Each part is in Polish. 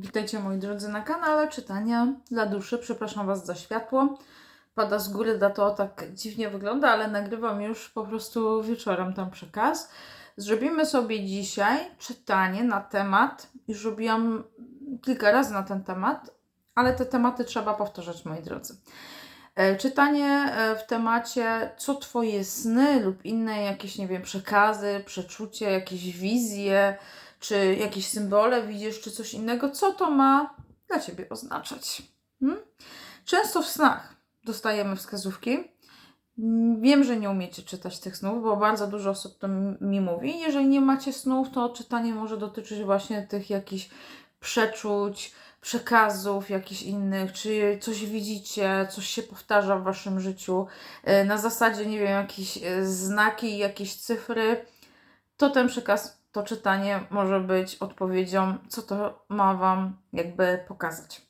Witajcie moi drodzy na kanale Czytania dla duszy. Przepraszam Was za światło. Pada z góry, da to tak dziwnie wygląda, ale nagrywam już po prostu wieczorem tam przekaz. Zrobimy sobie dzisiaj czytanie na temat, już robiłam kilka razy na ten temat, ale te tematy trzeba powtarzać moi drodzy. E, Czytanie e, w temacie, co Twoje sny lub inne jakieś, nie wiem, przekazy, przeczucie, jakieś wizje, czy jakieś symbole widzisz, czy coś innego, co to ma dla Ciebie oznaczać. Hmm? Często w snach dostajemy wskazówki. Wiem, że nie umiecie czytać tych snów, bo bardzo dużo osób to mi mówi. Jeżeli nie macie snów, to czytanie może dotyczyć właśnie tych jakichś przeczuć, przekazów jakichś innych, czy coś widzicie, coś się powtarza w waszym życiu, e, na zasadzie, nie wiem, jakieś e, znaki, jakieś cyfry, to ten przekaz, to czytanie może być odpowiedzią, co to ma wam jakby pokazać.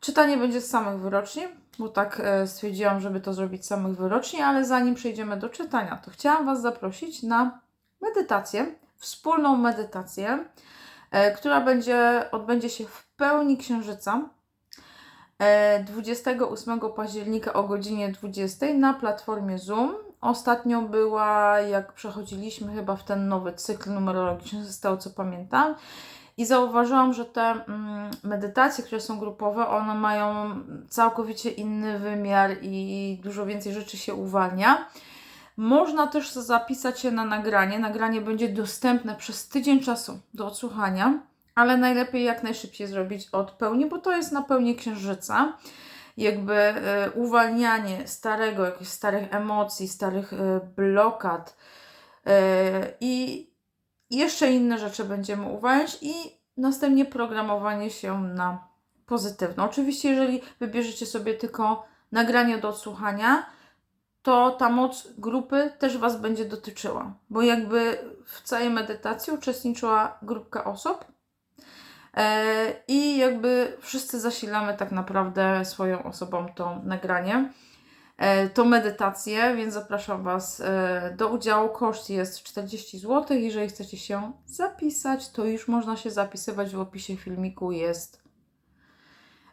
Czytanie będzie z samych wyroczni, bo tak e, stwierdziłam, żeby to zrobić z samych wyroczni, ale zanim przejdziemy do czytania, to chciałam Was zaprosić na medytację, wspólną medytację, e, która będzie, odbędzie się w pełni księżyca e, 28 października o godzinie 20 na platformie Zoom. Ostatnio była, jak przechodziliśmy chyba w ten nowy cykl numerologiczny, z tego co pamiętam, i zauważyłam, że te mm, medytacje, które są grupowe, one mają całkowicie inny wymiar i dużo więcej rzeczy się uwalnia. Można też zapisać się na nagranie. Nagranie będzie dostępne przez tydzień czasu do odsłuchania, ale najlepiej jak najszybciej zrobić od pełni, bo to jest na pełni księżyca. Jakby e, uwalnianie starego, jakichś starych emocji, starych e, blokad e, i jeszcze inne rzeczy będziemy uwalniać i następnie programowanie się na pozytywne. Oczywiście, jeżeli wybierzecie sobie tylko nagranie do odsłuchania, to ta moc grupy też Was będzie dotyczyła, bo jakby w całej medytacji uczestniczyła grupka osób i jakby wszyscy zasilamy tak naprawdę swoją osobą to nagranie e, to medytację, więc zapraszam Was e, do udziału. Koszt jest 40 zł. Jeżeli chcecie się zapisać, to już można się zapisywać. W opisie filmiku jest,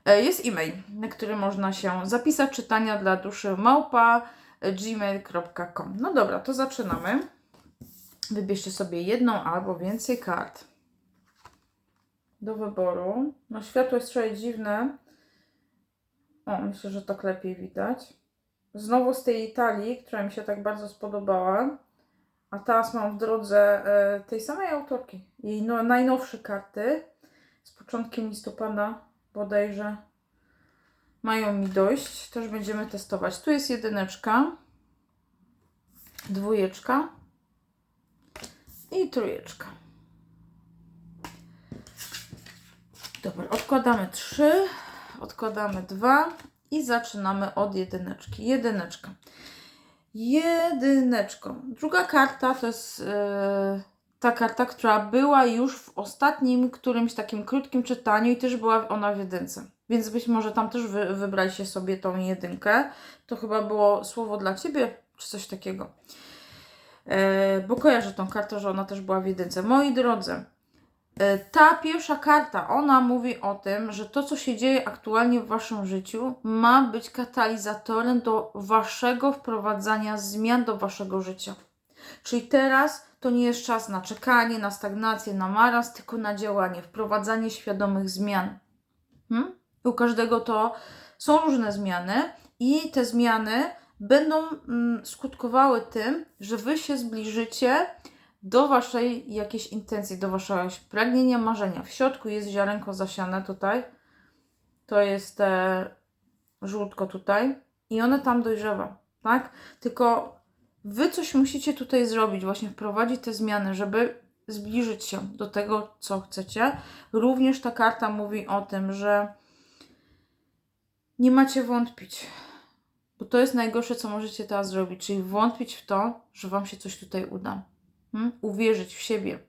e, jest e-mail, na który można się zapisać. Czytania dla duszy małpa gmail.com. No dobra, to zaczynamy. Wybierzcie sobie jedną albo więcej kart do wyboru. No światło jest trochę dziwne. O, myślę, że tak lepiej widać. Znowu z tej Italii, która mi się tak bardzo spodobała. A teraz mam w drodze e, tej samej autorki. Jej no, najnowsze karty z początkiem listopada bodajże mają mi dojść. Też będziemy testować. Tu jest jedyneczka, dwójeczka i trójeczka. Dobra, odkładamy trzy, odkładamy dwa i zaczynamy od jedyneczki. Jedyneczka. Jedyneczką. Druga karta to jest e, ta karta, która była już w ostatnim którymś takim krótkim czytaniu i też była ona w jedynce. Więc być może tam też wy, wybraliście sobie tą jedynkę. To chyba było słowo dla Ciebie, czy coś takiego. E, bo kojarzę tą kartę, że ona też była w jedynce. Moi drodzy, Ta pierwsza karta, ona mówi o tym, że to, co się dzieje aktualnie w Waszym życiu, ma być katalizatorem do Waszego wprowadzania zmian do Waszego życia. Czyli teraz to nie jest czas na czekanie, na stagnację, na maraz, tylko na działanie, wprowadzanie świadomych zmian. Hmm? U każdego to są różne zmiany i te zmiany będą mm, skutkowały tym, że Wy się zbliżycie do waszej jakiejś intencji, do waszego pragnienia, marzenia. W środku jest ziarenko zasiane tutaj. To jest te żółtko tutaj. I one tam dojrzewa, tak? Tylko wy coś musicie tutaj zrobić, właśnie wprowadzić te zmiany, żeby zbliżyć się do tego, co chcecie. Również ta karta mówi o tym, że nie macie wątpić. Bo to jest najgorsze, co możecie teraz zrobić, czyli wątpić w to, że wam się coś tutaj uda. Hmm? Uwierzyć w siebie,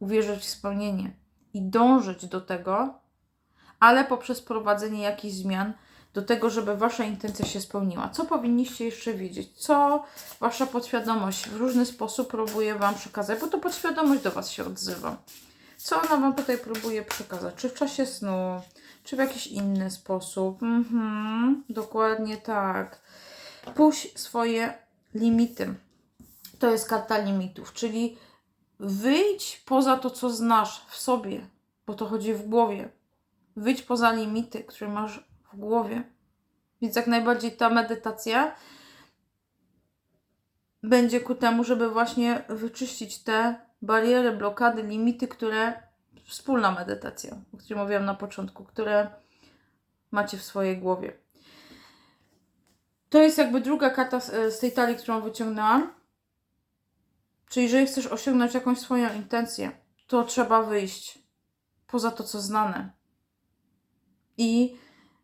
uwierzyć w spełnienie i dążyć do tego, ale poprzez prowadzenie jakichś zmian, do tego, żeby Wasza intencja się spełniła. Co powinniście jeszcze wiedzieć? Co Wasza podświadomość w różny sposób próbuje Wam przekazać, bo to podświadomość do Was się odzywa. Co ona Wam tutaj próbuje przekazać? Czy w czasie snu, czy w jakiś inny sposób? Mhm, dokładnie tak. Puść swoje limity. To jest karta limitów, czyli wyjdź poza to, co znasz w sobie, bo to chodzi w głowie. Wyjdź poza limity, które masz w głowie. Więc jak najbardziej ta medytacja będzie ku temu, żeby właśnie wyczyścić te bariery, blokady, limity, które wspólna medytacja, o której mówiłam na początku, które macie w swojej głowie. To jest jakby druga karta z, tej talii, którą wyciągnęłam. Czyli jeżeli chcesz osiągnąć jakąś swoją intencję, to trzeba wyjść poza to, co znane. I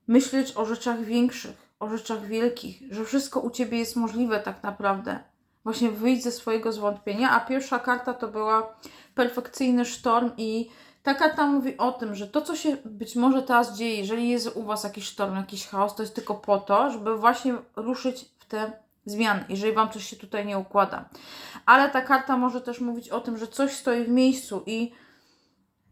myśleć o rzeczach większych, o rzeczach wielkich, że wszystko u ciebie jest możliwe tak naprawdę. Właśnie wyjść ze swojego zwątpienia. A pierwsza karta to była perfekcyjny sztorm, i ta karta mówi o tym, że to, co się być może teraz dzieje, jeżeli jest u Was jakiś sztorm, jakiś chaos, to jest tylko po to, żeby właśnie ruszyć w te zmiany, jeżeli Wam coś się tutaj nie układa. Ale ta karta może też mówić o tym, że coś stoi w miejscu i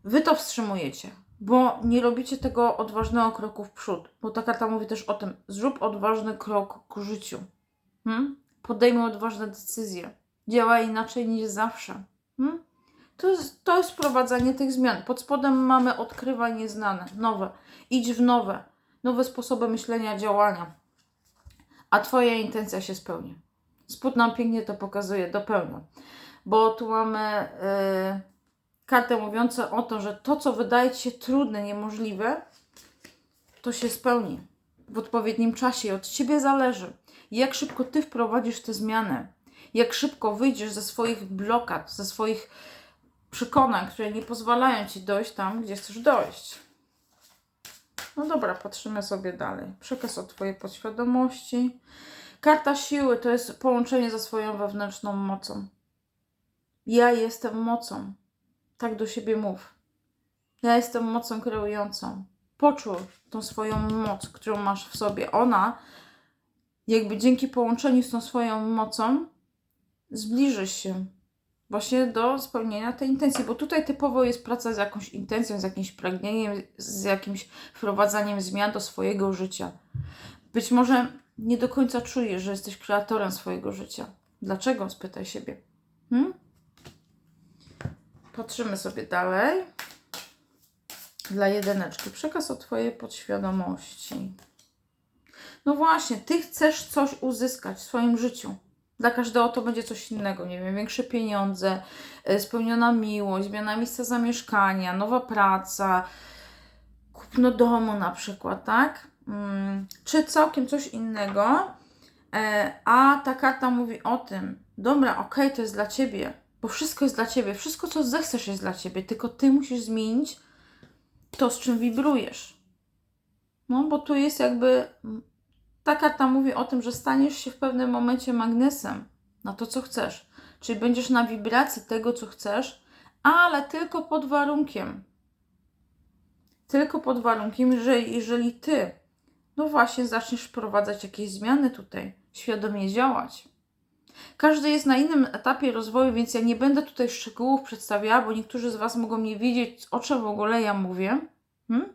Wy to wstrzymujecie bo nie robicie tego odważnego kroku w przód. Bo ta karta mówi też o tym, zrób odważny krok ku życiu. Hmm? Odważne decyzje. Działaj inaczej niż zawsze. Hmm? To, jest, to jest wprowadzanie tych zmian. Pod spodem mamy odkrywaj nieznane, nowe. Idź w nowe, nowe sposoby myślenia, działania. A Twoja intencja się spełni. Spód nam pięknie to pokazuje, dopełnia. Bo tu mamy... Yy, kartę mówiącą o to, że to, co wydaje Ci się trudne, niemożliwe, to się spełni w odpowiednim czasie i od Ciebie zależy, jak szybko Ty wprowadzisz te zmiany, jak szybko wyjdziesz ze swoich blokad, ze swoich przekonań, które nie pozwalają Ci dojść tam, gdzie chcesz dojść. No dobra, patrzymy sobie dalej. Przekaz o Twojej podświadomości. Karta siły to jest połączenie ze swoją wewnętrzną mocą. Ja jestem mocą. Tak do siebie mów. Ja jestem mocą kreującą. Poczuł tą swoją moc, którą masz w sobie. Ona, jakby dzięki połączeniu z tą swoją mocą, zbliży się właśnie do spełnienia tej intencji, bo tutaj typowo jest praca z jakąś intencją, z jakimś pragnieniem, z jakimś wprowadzaniem zmian do swojego życia. Być może nie do końca czujesz, że jesteś kreatorem swojego życia. Dlaczego? Spytaj siebie. Hmm? Patrzymy sobie dalej. Dla jedyneczki. Przekaz o Twojej podświadomości. No właśnie, Ty chcesz coś uzyskać w swoim życiu. Dla każdego to będzie coś innego, nie wiem, większe pieniądze, e, spełniona miłość, zmiana miejsca zamieszkania, nowa praca, kupno domu na przykład, tak? Hmm, czy całkiem coś innego. E, a ta karta mówi o tym, dobra, okej, okay, to jest dla Ciebie, bo wszystko jest dla ciebie, wszystko co zechcesz jest dla ciebie, tylko ty musisz zmienić to, z czym wibrujesz. No, bo tu jest jakby. Ta karta mówi o tym, że staniesz się w pewnym momencie magnesem na to, co chcesz. Czyli będziesz na wibracji tego, co chcesz, ale tylko pod warunkiem. Tylko pod warunkiem, że jeżeli ty, no właśnie, zaczniesz wprowadzać jakieś zmiany tutaj, świadomie działać. Każdy jest na innym etapie rozwoju, więc ja nie będę tutaj szczegółów przedstawiała, bo niektórzy z Was mogą nie wiedzieć, o czym w ogóle ja mówię. Hmm?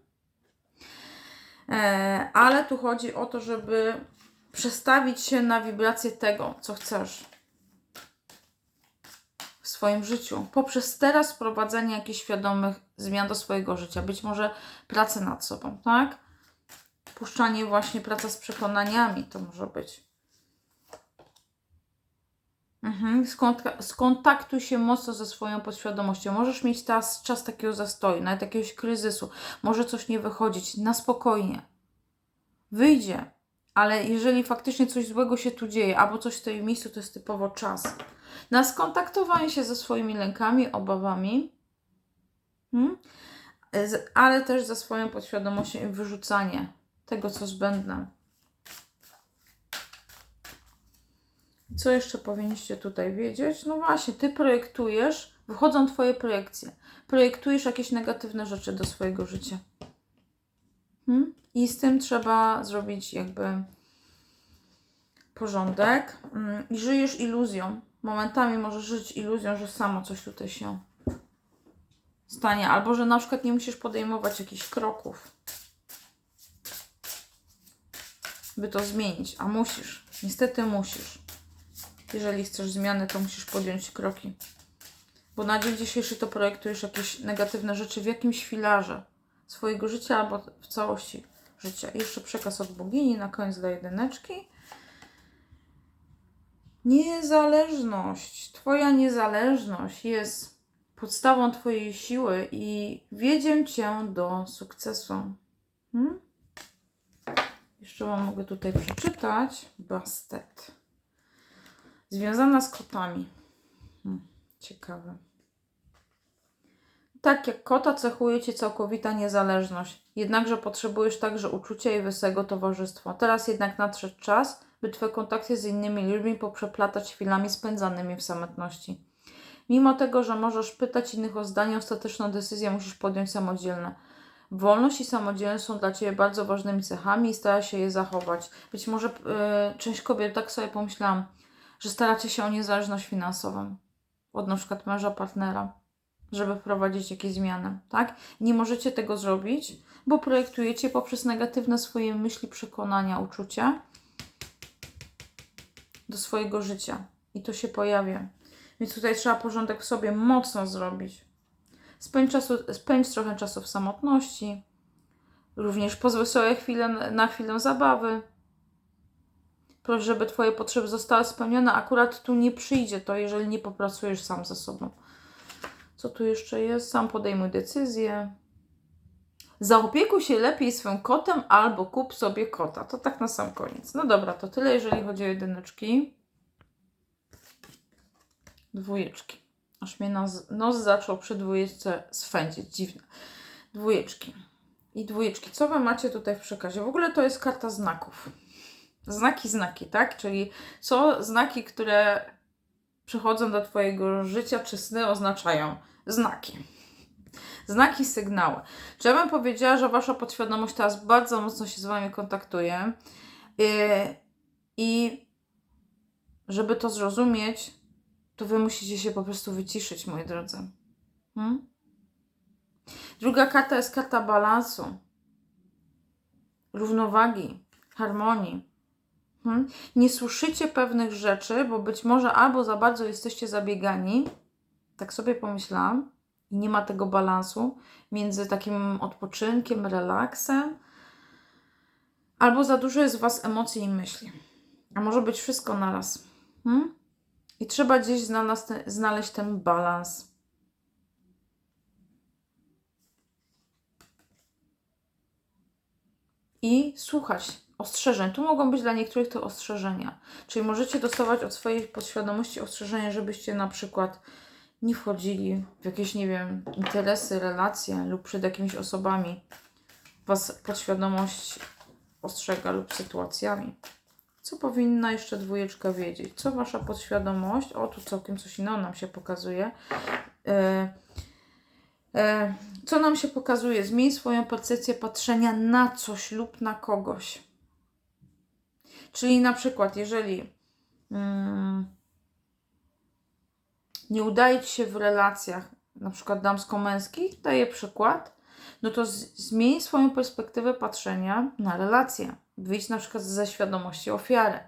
E, ale tu chodzi o to, żeby przestawić się na wibrację tego, co chcesz w swoim życiu, poprzez teraz wprowadzenie jakichś świadomych zmian do swojego życia, być może pracę nad sobą, tak? Puszczanie właśnie, praca z przekonaniami to może być. Mhm. skontaktuj się mocno ze swoją podświadomością. Możesz mieć teraz czas takiego zastoju, nawet jakiegoś kryzysu. Może coś nie wychodzić. Na spokojnie. Wyjdzie. Ale jeżeli faktycznie coś złego się tu dzieje, albo coś w miejscu, to jest typowo czas. Na skontaktowanie się ze swoimi lękami, obawami, hmm? ale też ze swoją podświadomością i wyrzucanie tego, co zbędne. Co jeszcze powinniście tutaj wiedzieć? No właśnie, ty projektujesz, wychodzą twoje projekcje. Projektujesz jakieś negatywne rzeczy do swojego życia. Hmm? I z tym trzeba zrobić jakby porządek. Hmm. I żyjesz iluzją. Momentami możesz żyć iluzją, że samo coś tutaj się stanie, albo że na przykład nie musisz podejmować jakichś kroków, by to zmienić, a musisz. Niestety musisz. Jeżeli chcesz zmiany, to musisz podjąć kroki. Bo na dzień dzisiejszy to projektujesz jakieś negatywne rzeczy w jakimś filarze swojego życia albo w całości życia. Jeszcze przekaz od bogini na koniec dla jedyneczki. Niezależność, Twoja niezależność jest podstawą Twojej siły i wiedzie Cię do sukcesu. Hmm? Jeszcze Wam mogę tutaj przeczytać. Bastet. Związana z kotami. Hmm, ciekawe. Tak jak kota cechuje Cię całkowita niezależność, jednakże potrzebujesz także uczucia i wesołego towarzystwa. Teraz jednak nadszedł czas, by Twoje kontakty z innymi ludźmi poprzeplatać chwilami spędzanymi w samotności. Mimo tego, że możesz pytać innych o zdanie, ostateczną decyzję musisz podjąć samodzielnie. Wolność i samodzielność są dla Ciebie bardzo ważnymi cechami i stara się je zachować. Być może yy, część kobiet, tak sobie pomyślałam, że staracie się o niezależność finansową od na przykład męża, partnera, żeby wprowadzić jakieś zmiany, tak? Nie możecie tego zrobić, bo projektujecie poprzez negatywne swoje myśli, przekonania, uczucia do swojego życia i to się pojawia. Więc tutaj trzeba porządek w sobie mocno zrobić. Spędź, czasu, spędź trochę czasu w samotności. Również pozwól sobie chwilę, na chwilę zabawy. Proszę, żeby Twoje potrzeby zostały spełnione. Akurat tu nie przyjdzie to, jeżeli nie popracujesz sam ze sobą. Co tu jeszcze jest? Sam podejmuj decyzję. Zaopiekuj się lepiej swym kotem albo kup sobie kota. To tak na sam koniec. No dobra, to tyle, jeżeli chodzi o jedyneczki. Dwójeczki. Aż mnie nos, nos zaczął przy dwójeczce swędzić. Dziwne. Dwójeczki. I dwójeczki. Co Wy macie tutaj w przekazie? W ogóle to jest karta znaków. Znaki, znaki, tak? Czyli są znaki, które przychodzą do Twojego życia, czy sny oznaczają znaki. Znaki, sygnały. Czy ja bym powiedziała, że Wasza podświadomość teraz bardzo mocno się z Wami kontaktuje yy, i żeby to zrozumieć, to Wy musicie się po prostu wyciszyć, moi drodzy. Hmm? Druga karta jest karta balansu, równowagi, harmonii. Hmm? Nie słyszycie pewnych rzeczy, bo być może albo za bardzo jesteście zabiegani, tak sobie pomyślałam, i nie ma tego balansu między takim odpoczynkiem, relaksem, albo za dużo jest w Was emocji i myśli. A może być wszystko naraz. Hmm? I trzeba gdzieś znaleźć ten, znaleźć ten balans. I słuchać ostrzeżeń. Tu mogą być dla niektórych to ostrzeżenia. Czyli możecie dostawać od swojej podświadomości ostrzeżenia, żebyście na przykład nie wchodzili w jakieś, nie wiem, interesy, relacje lub przed jakimiś osobami. Was podświadomość ostrzega lub sytuacjami. Co powinna jeszcze dwójeczka wiedzieć? Co wasza podświadomość? O, tu całkiem coś innego nam się pokazuje. E, e, co nam się pokazuje? Zmień swoją percepcję patrzenia na coś lub na kogoś. Czyli na przykład, jeżeli mm, nie udaje Ci się w relacjach, na przykład damsko-męskich, daję przykład, no to zmień swoją perspektywę patrzenia na relacje. Wyjdź na przykład ze świadomości ofiary.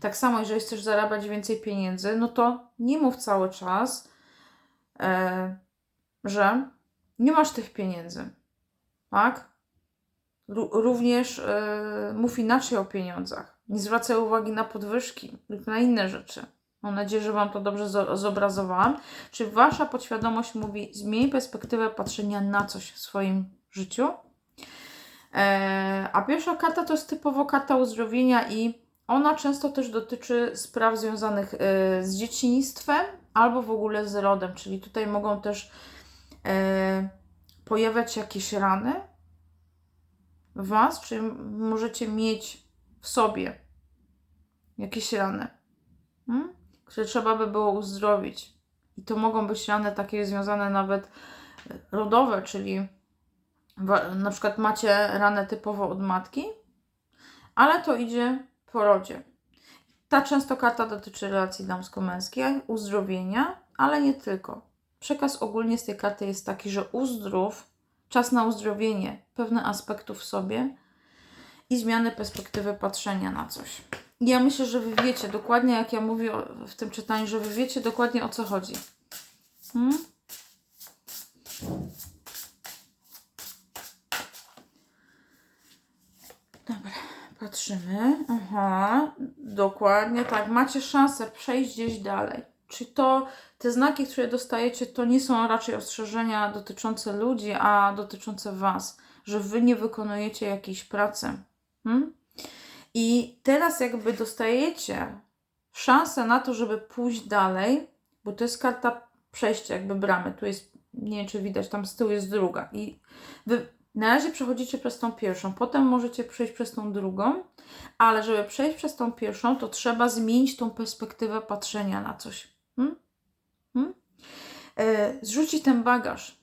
Tak samo, jeżeli chcesz zarabiać więcej pieniędzy, no to nie mów cały czas, e, że nie masz tych pieniędzy. Tak? Również e, mów inaczej o pieniądzach. Nie zwracaj uwagi na podwyżki lub na inne rzeczy. Mam nadzieję, że Wam to dobrze zobrazowałam. Czy Wasza podświadomość mówi, zmień perspektywę patrzenia na coś w swoim życiu? E, a pierwsza karta to jest typowo karta uzdrowienia i ona często też dotyczy spraw związanych e, z dzieciństwem albo w ogóle z rodem, czyli tutaj mogą też e, pojawiać się jakieś rany w Was, czy możecie mieć w sobie jakieś rany. Hmm? które trzeba by było uzdrowić. I to mogą być rany takie związane nawet e, rodowe, czyli na przykład macie ranę typowo od matki, ale to idzie po rodzie. Ta często karta dotyczy relacji damsko-męskich, uzdrowienia, ale nie tylko. Przekaz ogólnie z tej karty jest taki, że uzdrów, czas na uzdrowienie pewnych aspektów w sobie i zmianę perspektywy patrzenia na coś. Ja myślę, że wy wiecie dokładnie, jak ja mówię w tym czytaniu, że wy wiecie dokładnie o co chodzi. Hmm? Dobra, patrzymy. Aha, dokładnie tak. Macie szansę przejść gdzieś dalej. Czy to te znaki, które dostajecie, to nie są raczej ostrzeżenia dotyczące ludzi, a dotyczące Was, że Wy nie wykonujecie jakiejś pracy. Hmm? I teraz jakby dostajecie szansę na to, żeby pójść dalej, bo to jest karta przejścia, jakby bramy. Tu jest, nie wiem czy widać, tam z tyłu jest druga. I wy na razie przechodzicie przez tą pierwszą, potem możecie przejść przez tą drugą, ale żeby przejść przez tą pierwszą, to trzeba zmienić tą perspektywę patrzenia na coś. Hmm? Hmm? E, zrzucić ten bagaż.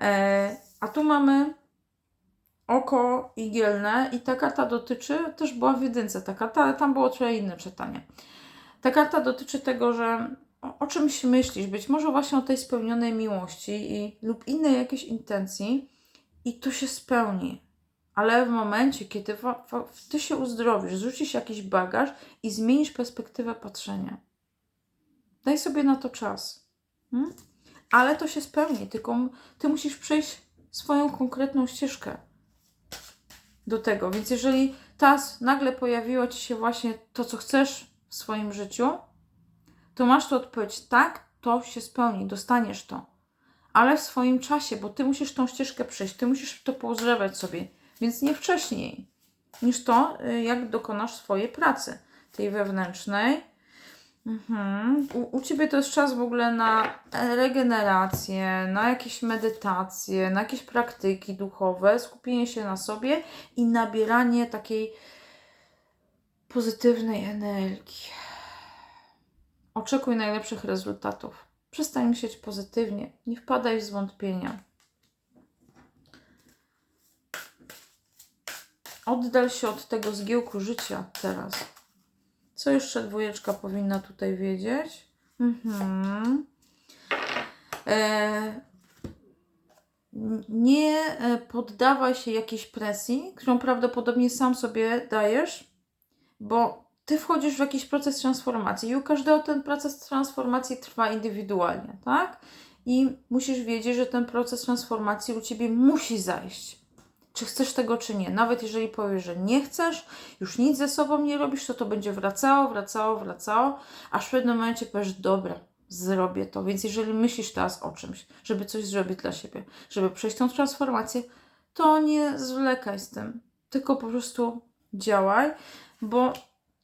E, a tu mamy oko igielne i ta karta dotyczy, też była w jedynce ta karta, ale tam było trochę inne czytanie. Ta karta dotyczy tego, że o, o czymś myślisz, być może właśnie o tej spełnionej miłości i, lub innej jakiejś intencji i to się spełni. Ale w momencie, kiedy ty się uzdrowisz, zrzucisz jakiś bagaż i zmienisz perspektywę patrzenia. Daj sobie na to czas. Hmm? Ale to się spełni, tylko ty musisz przejść swoją konkretną ścieżkę do tego. Więc jeżeli teraz nagle pojawiło ci się właśnie to, co chcesz w swoim życiu, to masz tu odpowiedź tak, to się spełni, dostaniesz to. Ale w swoim czasie, bo ty musisz tą ścieżkę przejść, ty musisz to pouzdrawiać sobie, więc nie wcześniej niż to, y, jak dokonasz swojej pracy, tej wewnętrznej. Mhm. U, u ciebie to jest czas w ogóle na regenerację, na jakieś medytacje, na jakieś praktyki duchowe, skupienie się na sobie i nabieranie takiej pozytywnej energii. Oczekuj najlepszych rezultatów. Przestań myśleć pozytywnie, nie wpadaj w zwątpienia. Oddal się od tego zgiełku życia teraz. Co jeszcze dwójeczka powinna tutaj wiedzieć? Mhm. E, nie e, poddawaj się jakiejś presji, którą prawdopodobnie sam sobie dajesz, bo ty wchodzisz w jakiś proces transformacji i u każdego ten proces transformacji trwa indywidualnie, tak? I musisz wiedzieć, że ten proces transformacji u ciebie musi zajść. Czy chcesz tego, czy nie. Nawet jeżeli powiesz, że nie chcesz, już nic ze sobą nie robisz, to to będzie wracało, wracało, wracało, aż w pewnym momencie powiesz, dobra, zrobię to. Więc jeżeli myślisz teraz o czymś, żeby coś zrobić dla siebie, żeby przejść tą transformację, to nie zwlekaj z tym, tylko po prostu działaj, bo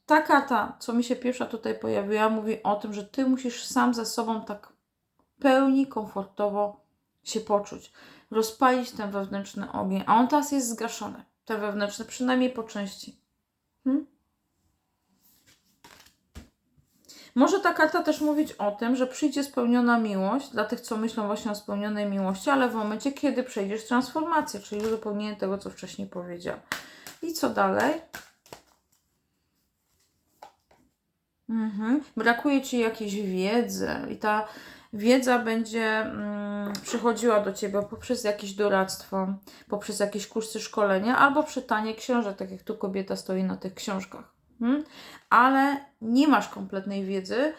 ta karta, co mi się pierwsza tutaj pojawiła, mówi o tym, że ty musisz sam ze sobą tak pełni komfortowo się poczuć. Rozpalić ten wewnętrzny ogień, a on teraz jest zgaszony. Ten wewnętrzny, przynajmniej po części. Hmm? Może ta karta też mówić o tym, że przyjdzie spełniona miłość dla tych, co myślą właśnie o spełnionej miłości, ale w momencie, kiedy przejdziesz transformację, czyli uzupełnienie tego, co wcześniej powiedziałam. I co dalej? Mhm. Brakuje ci jakiejś wiedzy i ta wiedza będzie mm, przychodziła do ciebie poprzez jakieś doradztwo, poprzez jakieś kursy szkolenia albo czytanie książek, tak jak tu kobieta stoi na tych książkach. Mhm. Ale nie masz kompletnej wiedzy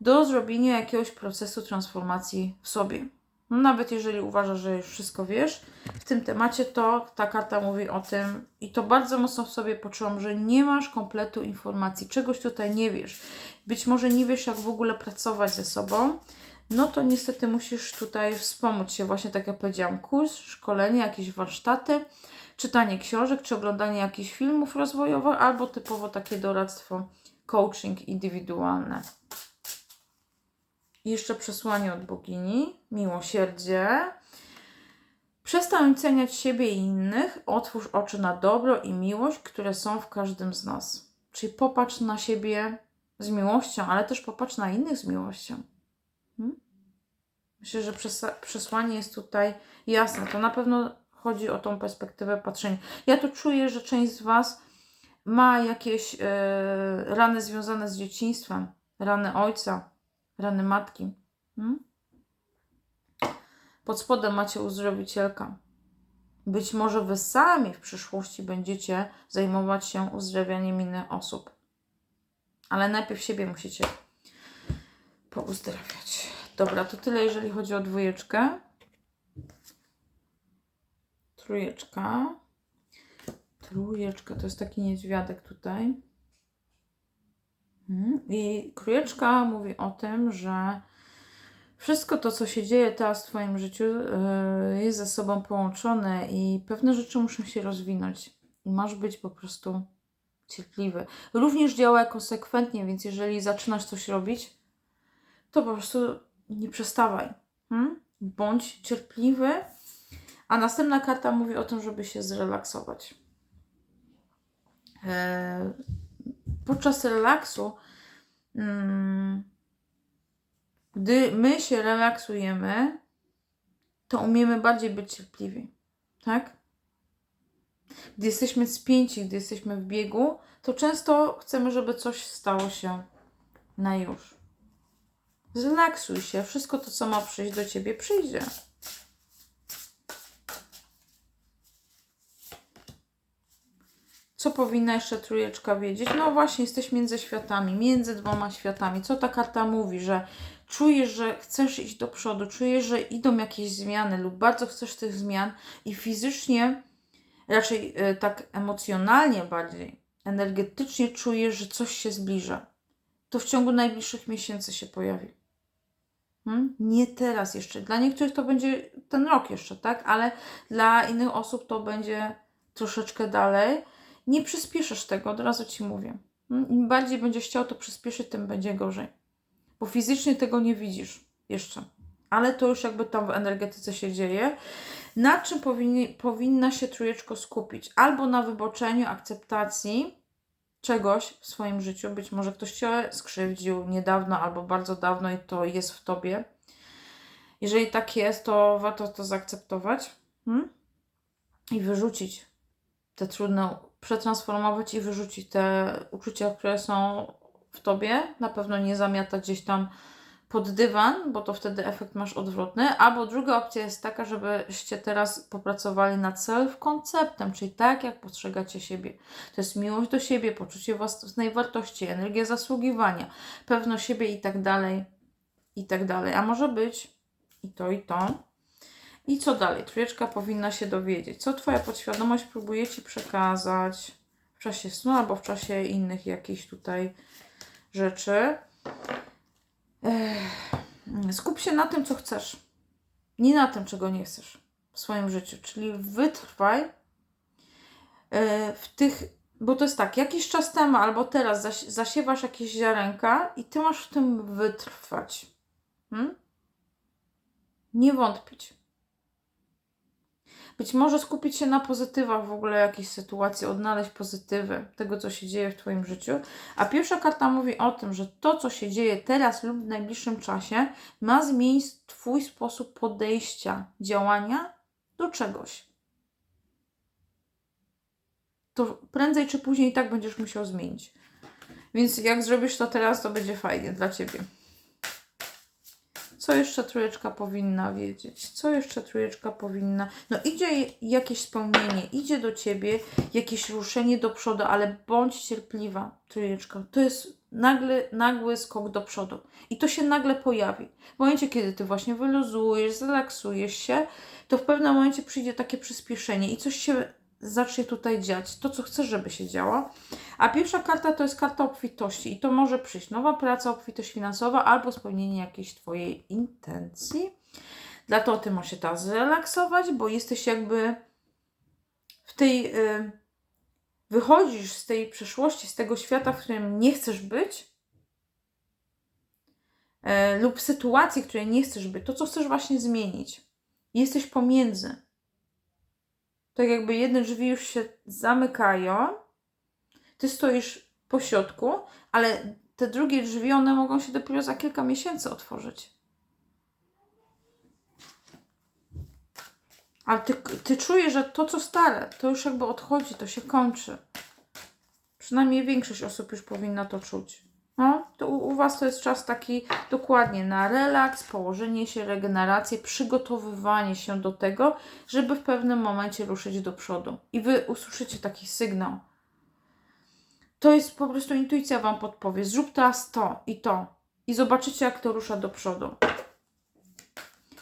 do zrobienia jakiegoś procesu transformacji w sobie. Nawet jeżeli uważasz, że już wszystko wiesz w tym temacie, to ta karta mówi o tym i to bardzo mocno w sobie poczułam, że nie masz kompletu informacji, czegoś tutaj nie wiesz. Być może nie wiesz, jak w ogóle pracować ze sobą, no to niestety musisz tutaj wspomóc się, właśnie tak jak powiedziałam, kurs, szkolenie, jakieś warsztaty, czytanie książek, czy oglądanie jakichś filmów rozwojowych, albo typowo takie doradztwo, coaching indywidualne. I jeszcze przesłanie od bogini, miłosierdzie. Przestań oceniać siebie i innych, otwórz oczy na dobro i miłość, które są w każdym z nas. Czyli popatrz na siebie z miłością, ale też popatrz na innych z miłością. Myślę, że przesłanie jest tutaj jasne. To na pewno chodzi o tą perspektywę patrzenia. Ja tu czuję, że część z Was ma jakieś e, rany związane z dzieciństwem, rany ojca, rany matki. Hmm? Pod spodem macie uzdrowicielka. Być może wy sami w przyszłości będziecie zajmować się uzdrawianiem innych osób. Ale najpierw siebie musicie pouzdrawiać. Dobra, to tyle, jeżeli chodzi o dwójeczkę. Trójeczka. Trójeczka to jest taki niedźwiadek tutaj. Mhm. I trójeczka mówi o tym, że wszystko to, co się dzieje teraz w Twoim życiu, yy, jest ze sobą połączone i pewne rzeczy muszą się rozwinąć. I masz być po prostu cierpliwy. Również działaj konsekwentnie, więc jeżeli zaczynasz coś robić, to po prostu nie przestawaj. Hmm? Bądź cierpliwy. A następna karta mówi o tym, żeby się zrelaksować. E, podczas relaksu, mm, gdy my się relaksujemy, to umiemy bardziej być cierpliwi. Tak? Gdy jesteśmy spięci, gdy jesteśmy w biegu, to często chcemy, żeby coś stało się na już. Zrelaksuj się. Wszystko to, co ma przyjść do ciebie, przyjdzie. Co powinna jeszcze trójeczka wiedzieć? No właśnie, jesteś między światami, między dwoma światami. Co ta karta mówi? Że czujesz, że chcesz iść do przodu, czujesz, że idą jakieś zmiany lub bardzo chcesz tych zmian i fizycznie, raczej y, tak emocjonalnie bardziej, energetycznie czujesz, że coś się zbliża. To w ciągu najbliższych miesięcy się pojawi. Hmm? Nie teraz jeszcze. Dla niektórych to będzie ten rok jeszcze, tak? Ale dla innych osób to będzie troszeczkę dalej. Nie przyspieszysz tego, od razu ci mówię. Hmm? Im bardziej będziesz chciał to przyspieszyć, tym będzie gorzej. Bo fizycznie tego nie widzisz jeszcze. Ale to już jakby tam w energetyce się dzieje. Na czym powinni, powinna się trójeczko skupić? Albo na wyboczeniu, akceptacji czegoś w swoim życiu. Być może ktoś cię skrzywdził niedawno albo bardzo dawno i to jest w tobie. Jeżeli tak jest, to warto to zaakceptować hmm? i wyrzucić te trudne, przetransformować i wyrzucić te uczucia, które są w tobie. Na pewno nie zamiatać gdzieś tam pod dywan, bo to wtedy efekt masz odwrotny. Albo druga opcja jest taka, żebyście teraz popracowali nad self-konceptem, czyli tak, jak postrzegacie siebie. To jest miłość do siebie, poczucie własnej wartości, energia zasługiwania, pewność siebie i tak dalej, i tak dalej. A może być i to, i to. I co dalej? Trójeczka powinna się dowiedzieć, co Twoja podświadomość próbuje Ci przekazać w czasie snu albo w czasie innych jakichś tutaj rzeczy. Skup się na tym, co chcesz. Nie na tym, czego nie chcesz w swoim życiu. Czyli wytrwaj e, w tych, bo to jest tak, jakiś czas temu albo teraz zasiewasz jakieś ziarenka i ty masz w tym wytrwać. Hmm? Nie wątpić. Być może skupić się na pozytywach w ogóle jakiejś sytuacji, odnaleźć pozytywy tego, co się dzieje w Twoim życiu. A pierwsza karta mówi o tym, że to, co się dzieje teraz lub w najbliższym czasie, ma zmienić Twój sposób podejścia, działania do czegoś. To prędzej czy później i tak będziesz musiał zmienić. Więc jak zrobisz to teraz, to będzie fajnie dla Ciebie. Co jeszcze trójeczka powinna wiedzieć? Co jeszcze trójeczka powinna? No idzie jakieś spełnienie, idzie do ciebie jakieś ruszenie do przodu, ale bądź cierpliwa, trójeczka. To jest nagle, nagły skok do przodu. I to się nagle pojawi. W momencie, kiedy ty właśnie wyluzujesz, zrelaksujesz się, to w pewnym momencie przyjdzie takie przyspieszenie i coś się zacznie tutaj dziać, to co chcesz, żeby się działo. A pierwsza karta to jest karta obfitości i to może przyjść nowa praca, obfitość finansowa albo spełnienie jakiejś Twojej intencji. Dlatego Ty możesz się teraz zrelaksować, bo jesteś jakby w tej... Yy, wychodzisz z tej przeszłości, z tego świata, w którym nie chcesz być yy, lub sytuacji, której nie chcesz być, to co chcesz właśnie zmienić. Jesteś pomiędzy tak jakby jedne drzwi już się zamykają, ty stoisz po środku, ale te drugie drzwi, one mogą się dopiero za kilka miesięcy otworzyć. Ale ty, ty czujesz, że to, co stare, to już jakby odchodzi, to się kończy. Przynajmniej większość osób już powinna to czuć. No, to u, u Was to jest czas taki dokładnie na relaks, położenie się, regenerację, przygotowywanie się do tego, żeby w pewnym momencie ruszyć do przodu. I Wy usłyszycie taki sygnał. To jest po prostu intuicja Wam podpowie. Zrób teraz to i to. I zobaczycie, jak to rusza do przodu.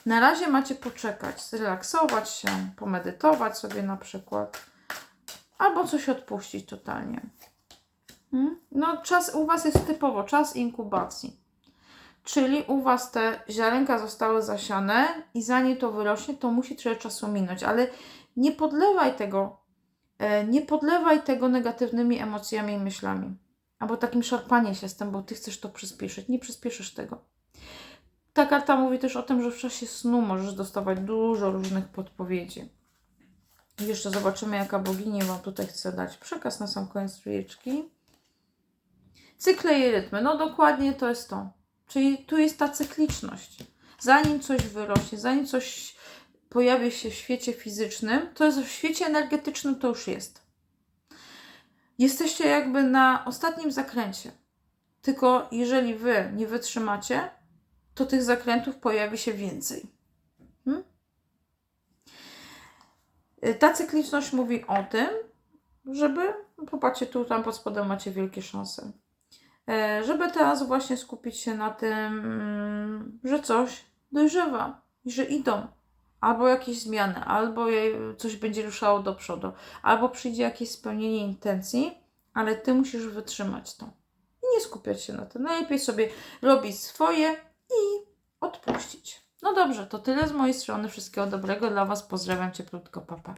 Na razie macie poczekać, zrelaksować się, pomedytować sobie na przykład, albo coś odpuścić totalnie. Hmm? No, czas u Was jest typowo czas inkubacji. Czyli u Was te ziarenka zostały zasiane i zanim to wyrośnie, to musi trochę czasu minąć, ale nie podlewaj tego, e, nie podlewaj tego negatywnymi emocjami i myślami. Albo takim szarpaniem się z tym, bo Ty chcesz to przyspieszyć. Nie przyspieszysz tego. Ta karta mówi też o tym, że w czasie snu możesz dostawać dużo różnych podpowiedzi. Jeszcze zobaczymy, jaka bogini Wam tutaj chce dać przekaz na sam koniec trójeczki. Cykle i rytmy. No dokładnie to jest to. Czyli tu jest ta cykliczność. Zanim coś wyrośnie, zanim coś pojawi się w świecie fizycznym, to jest w świecie energetycznym to już jest. Jesteście jakby na ostatnim zakręcie. Tylko jeżeli wy nie wytrzymacie, to tych zakrętów pojawi się więcej. Hmm? Ta cykliczność mówi o tym, żeby, popatrzcie, tu tam pod spodem macie wielkie szanse, żeby teraz właśnie skupić się na tym, że coś dojrzewa i że idą. Albo jakieś zmiany, albo coś będzie ruszało do przodu, albo przyjdzie jakieś spełnienie intencji, ale ty musisz wytrzymać to. I nie skupiać się na tym. Najlepiej sobie robić swoje i odpuścić. No dobrze, to tyle z mojej strony. Wszystkiego dobrego dla Was. Pozdrawiam Cię krótko, papa.